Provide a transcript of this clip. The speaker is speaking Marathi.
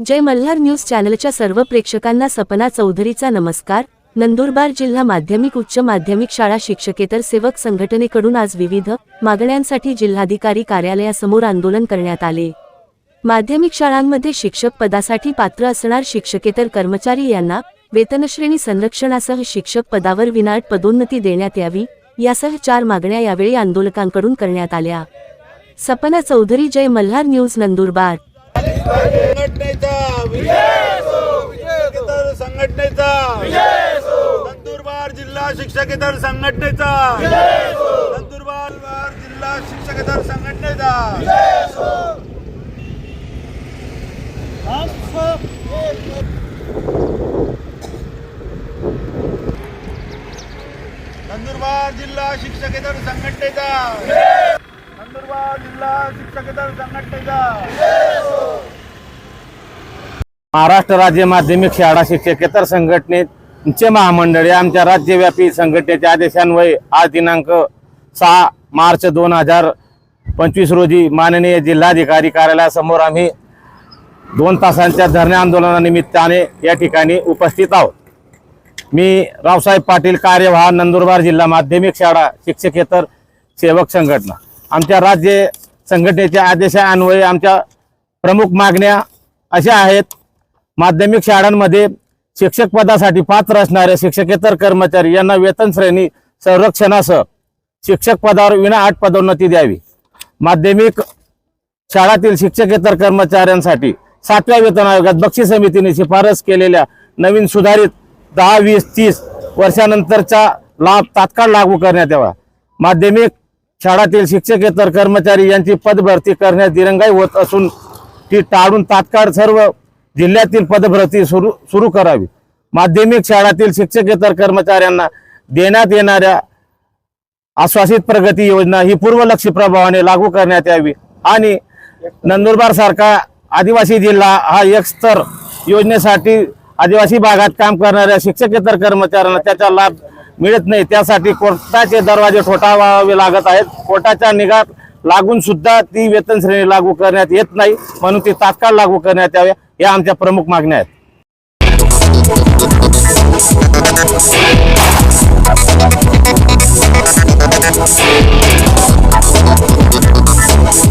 जय मल्हार न्यूज चॅनलच्या सर्व प्रेक्षकांना सपना चौधरीचा नमस्कार. नंदुरबार जिल्हा माध्यमिक उच्च माध्यमिक शाळा शिक्षकेतर सेवक संघटनेकडून आज विविध मागण्यांसाठी जिल्हाधिकारी कार्यालयासमोर आंदोलन करण्यात आले. माध्यमिक शाळांमध्ये शिक्षक पदासाठी पात्र असणार शिक्षकेतर कर्मचारी यांना वेतनश्रेणी संरक्षणासह शिक्षक पदावर विनाट पदोन्नती देण्यात यावी यासह चार मागण्या यावेळी आंदोलकांकडून करण्यात आल्या. सपना चौधरी जय मल्हार न्यूज नंदुरबार संघटनेचा शिक्षकेतर संघटनेचा नंदुरबार जिल्हा शिक्षकेतर संघटनेचा. नंदुरबार जिल्हा शिक्षकेतर संघटनेचा. नंदुरबार जिल्हा शिक्षकेतर संघटनेचा. नंदुरबार जिल्हा शिक्षकेतर संघटनेचा. महाराष्ट्र राज्य माध्यमिक शाळा शिक्षकेतर संघटनेचे महामंडळ या आमच्या राज्यव्यापी संघटनेच्या आदेशान्वये आज दिनांक सहा मार्च दोन हजार पंचवीस रोजी माननीय जिल्हाधिकारी कार्यालयासमोर आम्ही दोन तासांच्या धरणे आंदोलनानिमित्ताने या ठिकाणी उपस्थित आहोत. मी रावसाहेब पाटील कार्यवाह नंदुरबार जिल्हा माध्यमिक शाळा शिक्षकेतर सेवक संघटना. आमच्या राज्य संघटनेच्या आदेशान्वये आमच्या प्रमुख मागण्या अशा आहेत. माध्यमिक शाळांमध्ये शिक्षक पदासाठी पात्र असणारे शिक्षकेतर कर्मचारी यांना वेतन श्रेणी संरक्षणासह शिक्षक पदावर विनाआट पदोन्नती द्यावी. माध्यमिक शाळातील शिक्षकेतर कर्मचाऱ्यांसाठी सातव्या वेतन आयोगात बक्षीस समितीने शिफारस केलेल्या नवीन सुधारित दहा वीस तीस वर्षानंतरचा लाभ तात्काळ लागू करण्यात यावा. माध्यमिक शाळातील शिक्षकेतर कर्मचारी यांची पदभरती करण्यास दिरंगाई होत असून ती टाळून तात्काळ सर्व जिल्ह्यातील पदभरती सुरू सुरू करावी. माध्यमिक शाळातील शिक्षकेतर कर्मचाऱ्यांना देण्यात येणाऱ्या आश्वासित प्रगती योजना ही पूर्वलक्षी प्रभावाने लागू करण्यात यावी. आणि नंदुरबार सारखा आदिवासी जिल्हा हा एक स्तर योजनेसाठी आदिवासी भागात काम करणाऱ्या शिक्षकेतर कर्मचाऱ्यांना त्याचा लाभ मिळत नाही. त्यासाठी कोर्टाचे दरवाजे ठोठावावे लागत आहेत. कोर्टाच्या निगात लागून सुद्धा ती वेतन श्रेणी लागू करण्यात येत नाही. म्हणून ती तात्काळ लागू करण्यात याव्या या आमच्या प्रमुख मागण्या आहेत. すみません。